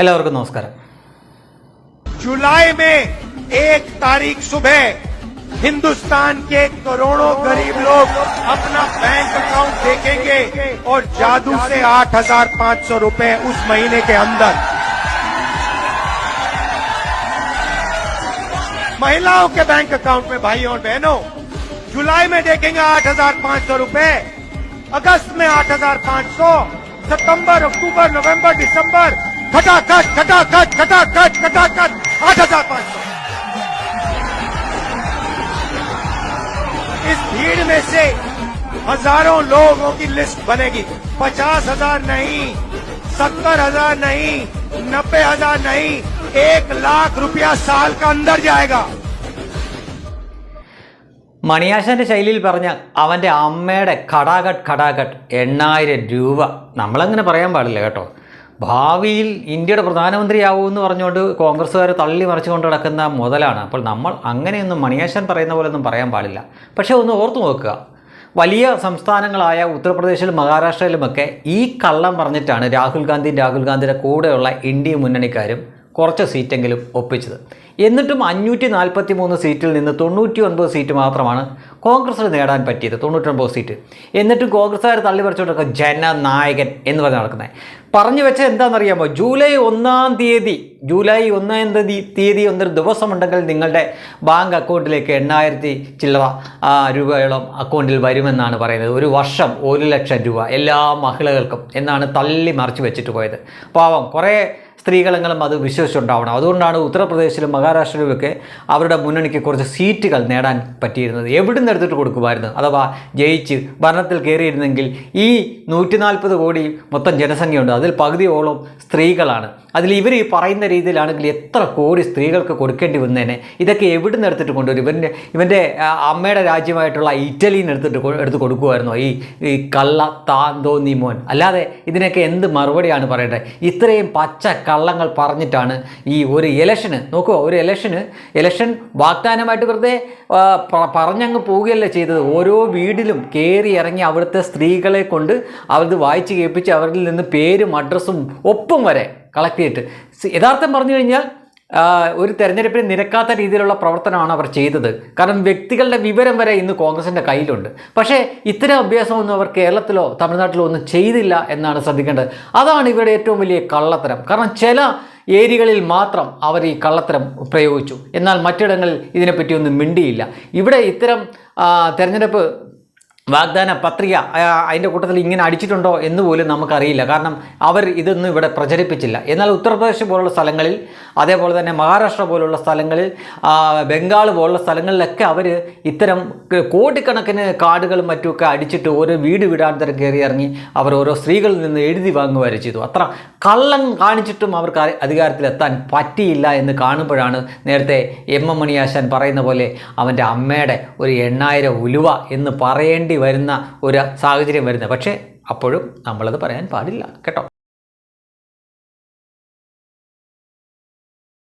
എല്ലാവർക്കും നമസ്കാരം जुलाई में एक तारीख सुबह हिंदुस्तान के करोड़ों गरीब लोग अपना बैंक अकाउंट देखेंगे और जादू से आठ हजार पाँच सौ रूपये उस महीने के अंदर महिलाओं के बैंक अकाउंट में भाइयों और बहनों जुलाई में देखेंगे आठ हजार पाँच सौ रूपये अगस्त में आठ हजार पाँच सौ सितंबर अक्टूबर नवंबर दिसंबर खटाखट खटाखट खटाखट खटाखट आठ हजार पाँच सौ इस भीड़ में से हजारों लोगों की लिस्ट बनेगी पचास हजार नहीं सत्तर हजार नहीं नब्बे हजार नहीं एक लाख रुपया साल का अंदर जाएगा മണിയാശാന്റെ ശൈലിയിൽ പറഞ്ഞ അവൻ്റെ അമ്മയുടെ ഖടാഘട്ട് ഖടാഘട്ട് എണ്ണായിരം രൂപ നമ്മളങ്ങനെ പറയാൻ പാടില്ല കേട്ടോ ഭാവിയിൽ ഇന്ത്യയുടെ പ്രധാനമന്ത്രിയാവൂ എന്ന് പറഞ്ഞുകൊണ്ട് കോൺഗ്രസ്സുകാർ തള്ളി മറിച്ചുകൊണ്ട് നടക്കുന്ന മുതലാണ്. അപ്പോൾ നമ്മൾ അങ്ങനെയൊന്നും മണിയേശൻ പറയുന്ന പോലെ ഒന്നും പറയാൻ പാടില്ല. പക്ഷേ ഒന്ന് ഓർത്തു നോക്കുക. വലിയ സംസ്ഥാനങ്ങളായ ഉത്തർപ്രദേശിലും മഹാരാഷ്ട്രയിലുമൊക്കെ ഈ കള്ളം പറഞ്ഞിട്ടാണ് രാഹുൽ ഗാന്ധി രാഹുൽ ഗാന്ധിയുടെ കൂടെയുള്ള ഇന്ത്യ മുന്നണിക്കാരും കുറച്ച് സീറ്റെങ്കിലും ഒപ്പിച്ചത്. എന്നിട്ടും അഞ്ഞൂറ്റി നാൽപ്പത്തി മൂന്ന് സീറ്റിൽ നിന്ന് തൊണ്ണൂറ്റി ഒൻപത് സീറ്റ് മാത്രമാണ് കോൺഗ്രസ്സിന് നേടാൻ പറ്റിയത് തൊണ്ണൂറ്റൊൻപത് സീറ്റ്. എന്നിട്ടും കോൺഗ്രസ്സുകാർ തള്ളി പറിച്ചുകൊണ്ടൊക്കെ ജനനായകൻ എന്ന് പറഞ്ഞ് നടക്കുന്നത്. പറഞ്ഞു വെച്ചത് എന്താണെന്നറിയാമോ? ജൂലൈ ഒന്നാം തീയതി ജൂലൈ ഒന്നാം തീയതി തീയതി ഒന്നൊരു ദിവസമുണ്ടെങ്കിൽ നിങ്ങളുടെ ബാങ്ക് അക്കൗണ്ടിലേക്ക് എണ്ണായിരത്തി ചില്ലറ രൂപയോളം അക്കൗണ്ടിൽ വരുമെന്നാണ് പറയുന്നത്. ഒരു വർഷം ഒരു ലക്ഷം രൂപ എല്ലാ മഹിളകൾക്കും എന്നാണ് തള്ളി മറിച്ച് വെച്ചിട്ട് പോയത്. പാവം കുറേ സ്ത്രീകളെങ്കിലും അത് വിശ്വസിച്ചുണ്ടാവണം. അതുകൊണ്ടാണ് ഉത്തർപ്രദേശിലും മഹാരാഷ്ട്രയിലുമൊക്കെ അവരുടെ മുന്നണിക്ക് കുറച്ച് സീറ്റുകൾ നേടാൻ പറ്റിയിരുന്നത്. എവിടെ എടുത്തിട്ട് കൊടുക്കുമായിരുന്നു? അഥവാ ജയിച്ച് ഭരണത്തിൽ കയറിയിരുന്നെങ്കിൽ ഈ നൂറ്റി കോടി മൊത്തം ജനസംഖ്യയുണ്ട്. അതിൽ പകുതിയോളം സ്ത്രീകളാണ്. അതിൽ ഇവർ ഈ പറയുന്ന രീതിയിലാണെങ്കിൽ എത്ര കോടി സ്ത്രീകൾക്ക് കൊടുക്കേണ്ടി വന്നേനെ. ഇതൊക്കെ എവിടെ നിന്ന് എടുത്തിട്ട് കൊണ്ടുവരും? ഇവന്റെ ഇവന്റെ അമ്മയുടെ രാജ്യമായിട്ടുള്ള ഇറ്റലിയിൽ നിന്ന് എടുത്തിട്ട് എടുത്ത് കൊടുക്കുമായിരുന്നോ ഈ ഈ കള്ള താന്തോ നിമോൻ അല്ലാതെ ഇതിനൊക്കെ എന്ത് മറുപടിയാണ് പറയേണ്ടത് ഇത്രയും പച്ച കള്ളങ്ങൾ പറഞ്ഞിട്ടാണ് ഈ ഒരു ഇലക്ഷന് നോക്കുക ഒരു ഇലക്ഷന് ഇലക്ഷൻ വാഗ്ദാനമായിട്ട് വെറുതെ പറഞ്ഞങ്ങ് പോവുകയല്ല ചെയ്തത്. ഓരോ വീടിലും കയറി ഇറങ്ങി അവിടുത്തെ സ്ത്രീകളെ കൊണ്ട് അവരത് വായിച്ച് കേൾപ്പിച്ച് അവരിൽ നിന്ന് പേരും അഡ്രസ്സും ഒപ്പം വരെ കളക്ട് ചെയ്തിട്ട്. യഥാർത്ഥം പറഞ്ഞു കഴിഞ്ഞാൽ ഒരു തെരഞ്ഞെടുപ്പിന് നിരക്കാത്ത രീതിയിലുള്ള പ്രവർത്തനമാണ് അവർ ചെയ്തത്. കാരണം വ്യക്തികളുടെ വിവരം വരെ ഇന്ന് കോൺഗ്രസിന്റെ കയ്യിലുണ്ട്. പക്ഷേ ഇത്തരം അഭ്യാസമൊന്നും അവർ കേരളത്തിലോ തമിഴ്നാട്ടിലോ ഒന്നും ചെയ്തില്ല എന്നാണ് ശ്രദ്ധിക്കേണ്ടത്. അതാണ് ഇവരുടെ ഏറ്റവും വലിയ കള്ളത്തരം. കാരണം ചില ഏരിയകളിൽ മാത്രം അവർ ഈ കള്ളത്തരം പ്രയോഗിച്ചു. എന്നാൽ മറ്റിടങ്ങളിൽ ഇതിനെപ്പറ്റി ഒന്നും മിണ്ടിയില്ല. ഇവിടെ ഇത്തരം തെരഞ്ഞെടുപ്പ് വാഗ്ദാന പത്രിക അതിന്റെ കൂട്ടത്തിൽ ഇങ്ങനെ അടിച്ചിട്ടുണ്ടോ എന്ന് പോലും നമുക്കറിയില്ല. കാരണം അവർ ഇതൊന്നും ഇവിടെ പ്രചരിപ്പിച്ചില്ല. എന്നാൽ ഉത്തർപ്രദേശ് പോലുള്ള സ്ഥലങ്ങളിൽ അതേപോലെ തന്നെ മഹാരാഷ്ട്ര പോലുള്ള സ്ഥലങ്ങളിൽ ബംഗാൾ പോലുള്ള സ്ഥലങ്ങളിലൊക്കെ അവർ ഇത്തരം കോടിക്കണക്കിന് കാർഡുകളും മറ്റുമൊക്കെ അടിച്ചിട്ട് ഓരോ വീട് വീടാന്തരം കയറി ഇറങ്ങി അവർ ഓരോ സ്ത്രീകളിൽ നിന്ന് എഴുതി വാങ്ങുക ചെയ്തു. അത്ര കള്ളം കാണിച്ചിട്ടും അവർക്ക് അധികാരത്തിലെത്താൻ പറ്റിയില്ല എന്ന് കാണുമ്പോഴാണ് നേരത്തെ എം എം മണിയാശാൻ പറയുന്ന പോലെ അവന്റെ അമ്മയുടെ ഒരു എണ്ണായിരം ഉലുവ എന്ന് പറയേണ്ടി വരുന്ന ഒരു സാഹചര്യം വരുന്നത്. പക്ഷേ അപ്പോഴും നമ്മളത് പറയാൻ പാടില്ല. കേട്ടോ?